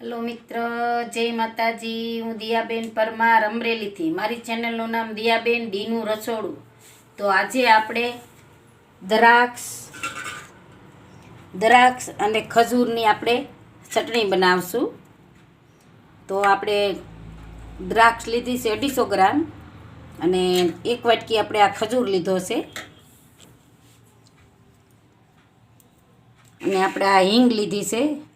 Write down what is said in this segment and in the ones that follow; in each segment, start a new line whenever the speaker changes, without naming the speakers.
Hello મિત્ર, જય માતાજી. હું દિયાબેન પરમાર અમરેલીથી. મારી ચેનલનું નામ દિયાબેન ડીનું રસોડું. તો આજે આપણે દ્રાક્ષ દ્રાક્ષ અને ખજૂરની આપણે ચટણી બનાવશું. તો આપણે દ્રાક્ષ લીધી છે અઢીસો ગ્રામ અને એક વાટકી આપણે આ ખજૂર લીધો છે. અને આપણે આ હિંગ લીધી છે.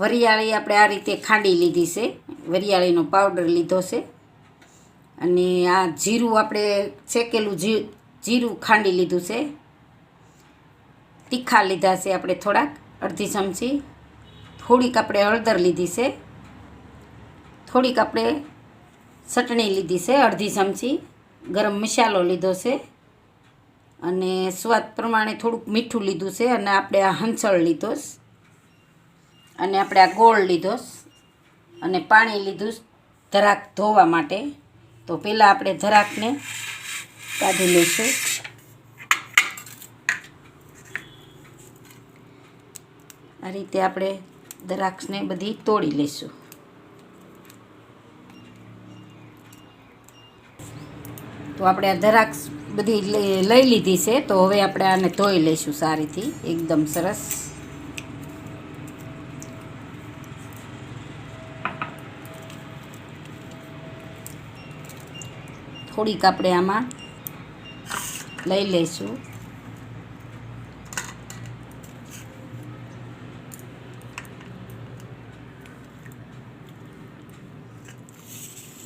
વરિયાળી આપણે આ રીતે ખાંડી લીધી છે. વરિયાળીનો પાવડર લીધો છે. અને આ જીરું આપણે શેકેલું જીરું ખાંડી લીધું છે. તીખા લીધા છે આપણે થોડાક, અડધી ચમચી. થોડીક આપણે હળદર લીધી છે. થોડીક આપણે ચટણી લીધી છે, અડધી ચમચી. ગરમ મસાલો લીધો છે. અને સ્વાદ પ્રમાણે થોડુંક મીઠું લીધું છે અને આપણે આ હંસળ લીધો છે. અને આપણે આ ગોળ લીધો અને પાણી લીધું ધરાક ધોવા માટે. તો પહેલાં આપણે ધરાકને કાઢી લઈશું. આ રીતે આપણે દ્રાક્ષને બધી તોડી લઈશું. તો આપણે આ દ્રાક્ષ બધી લઈ લીધી છે. તો હવે આપણે આને ધોઈ લઈશું સારીથી. એકદમ સરસ. થોડીક આપણે આમાં લઈ લઈશું.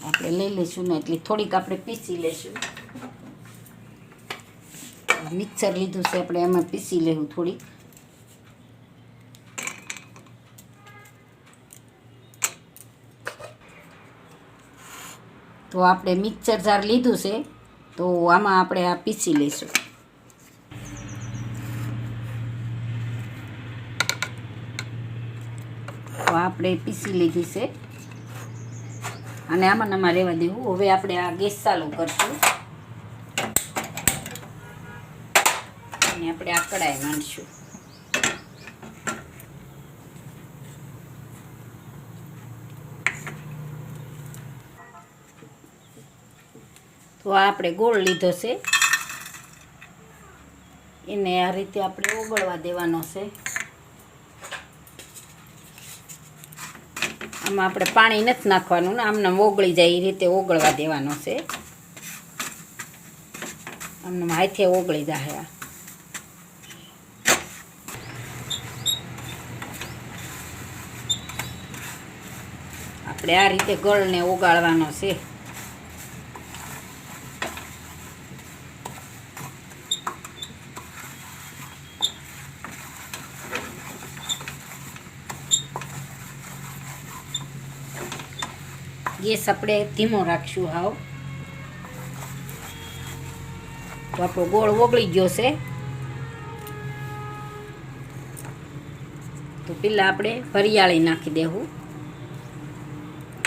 આપણે લઈ લઈશું ને એટલી થોડીક આપણે પીસી લઈશું. મિક્સર લીધું છે, આપણે એમાં પીસી લેવું થોડીક. તો આપણે મિક્સર જાર લીધું છે, તો આમાં આપણે આ પીસી લઈશું. તો આપણે પીસી લીધી છે. અને આમાં આમાં રહેવા દેવું. હવે આપણે આ ગેસ ચાલુ કરશું. અને આપણે આ કડાઈ માંડશું. તો આ આપણે ગોળ લીધો છે. એને આ રીતે આપણે ઓગળવા દેવાનો છે. આમાં આપણે પાણી નથી નાખવાનું ને આમને ઓગળી જાય એ રીતે ઓગળવા દેવાનો છે. આમને હાથે ઓગળી જાય આપણે આ રીતે ગળને ઓગાળવાનો છે. ગેસ આપણે ધીમો રાખશું હાવ. તો આપણો ગોળ ઓગળી ગયો છે. તો પેલા આપણે વરિયાળી નાખી દેવું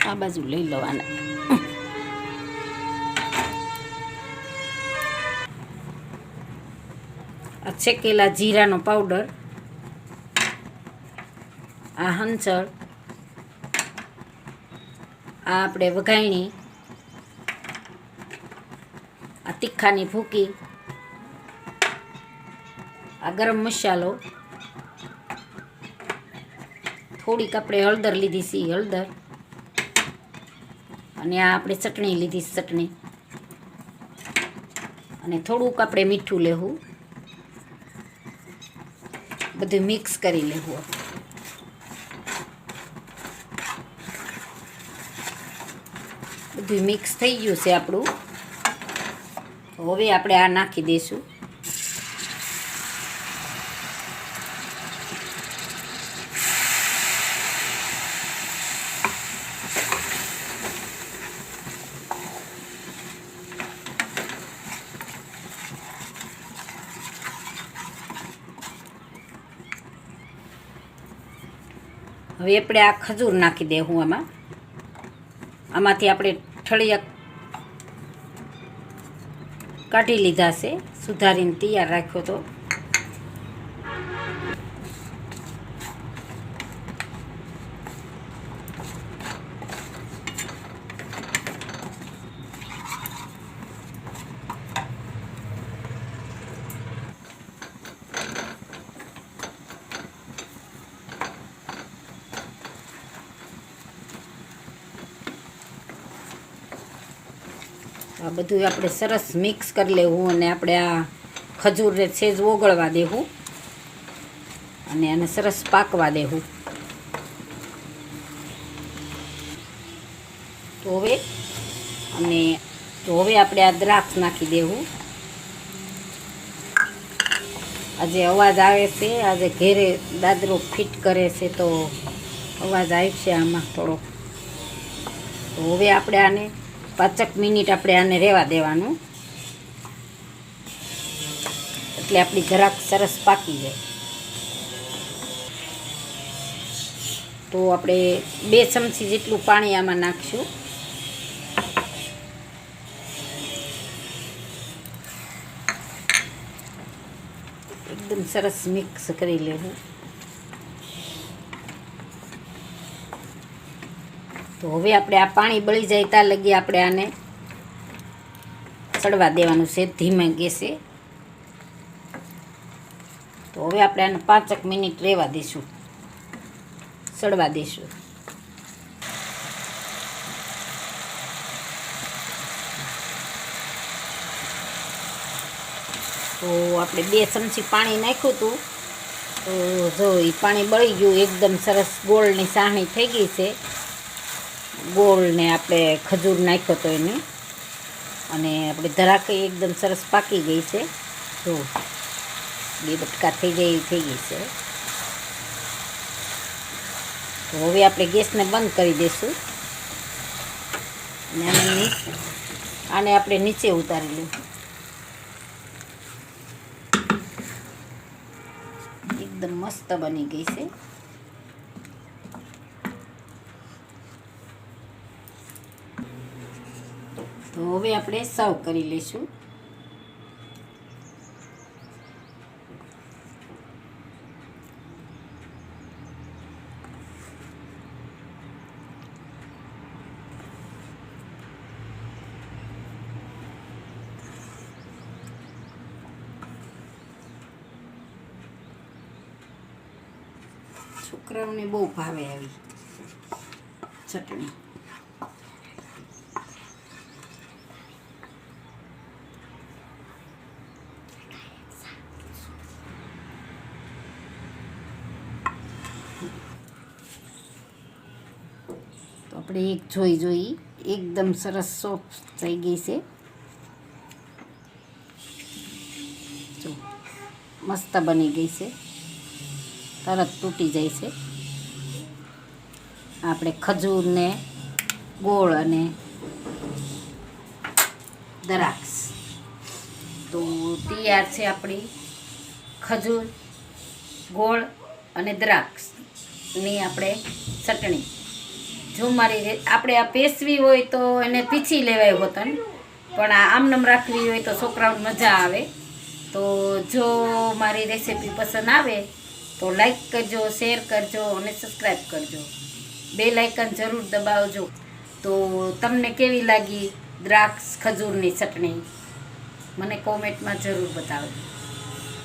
આ બાજુ લઈ લેવાના. આ છેકેલા જીરાનો પાવડર, આ હંચળ આ આપણે વઘાયણી. આ તીખાની ભૂકી. આ ગરમ મસાલો. થોડીક આપણે હળદર લીધી છે હળદર. અને આ આપણે ચટણી લીધી ચટણી. અને થોડુંક આપણે મીઠું લેવું. બધું મિક્સ કરી લેવું બધું મિક્સ થઈ ગયું છે આપણું. હવે આપણે આ નાખી દઈશું. હવે આપણે આ ખજૂર નાખી દેવું આમાં. આમાંથી આપણે ઠળિયા કાઢી લીધા છે. સુધારીને તૈયાર રાખ્યો તો. આ બધું આપણે સરસ મિક્સ કરી લેવું અને આપણે આ ખજૂરને સેજ ઓગળવા દેવું. અને આને સરસ પાકવા દેવું. તો હવે અને તો હવે આપણે આ દ્રાક્ષ નાખી દેવું. આજે અવાજ આવે છે, આજે ઘેરે દાદરો ફિટ કરે છે તો અવાજ આવશે આમાં થોડો તો હવે આપણે આને પાંચક મિનિટ આપણે આને રહેવા દેવાનું. એટલે આપણી ઘરાક સરસ પાકી જાય. તો આપણે બે ચમચી જેટલું પાણી આમાં નાખશું. એકદમ સરસ મિક્સ કરી લેવું. તો હવે આપણે આ પાણી બળી જાય ત્યાં લગી આપણે આને ચડવા દેવાનું છે ધીમે ગેસે. તો હવે આપણે આને પાંચક મિનિટ રહેવા દઈશું ચડવા દઈશું તો આપણે બે ચમચી પાણી નાખ્યું હતું. તો જો એ પાણી બળી ગયું, એકદમ સરસ ગોળની સાણી થઈ ગઈ છે. ગોળને આપણે ખજૂર નાખ્યો તો એને. અને આપણે ધરાકઈ એકદમ સરસ પાકી ગઈ છે. જો, બે બટકા થઈ એવી થઈ ગઈ છે. તો હવે આપણે ગેસને બંધ કરી દઈશું અને આને આને આપણે નીચે ઉતારી લઉં એકદમ મસ્ત બની ગઈ છે. તો હવે આપણે સર્વ કરી લઈશું. છોકરાઓને બહુ ભાવે આવી ચટણી. આપણે એક જોઈ જોઈ. એકદમ સરસ સોફ્ટ થઈ ગઈ છે. જો, મસ્ત બની ગઈ છે. તરત તૂટી જાય છે. આપણે ખજૂરને ગોળ અને દ્રાક્ષ. તો તૈયાર છે આપણી ખજૂર, ગોળ અને દ્રાક્ષની આપણે ચટણી. જો મારી આપણે આ પેસવી હોય તો એને પીછી લેવાય હોતન, પણ આ આમનમ રાખવી હોય તો છોકરાઓને મજા આવે. તો જો મારી રેસીપી પસંદ આવે, તો લાઈક કરજો, શેર કરજો અને સબસ્ક્રાઈબ કરજો. બે લાઇકન જરૂર દબાવજો. તો તમને કેવી લાગી દ્રાક્ષ ખજૂરની ચટણી? મને કોમેન્ટમાં જરૂર બતાવજો.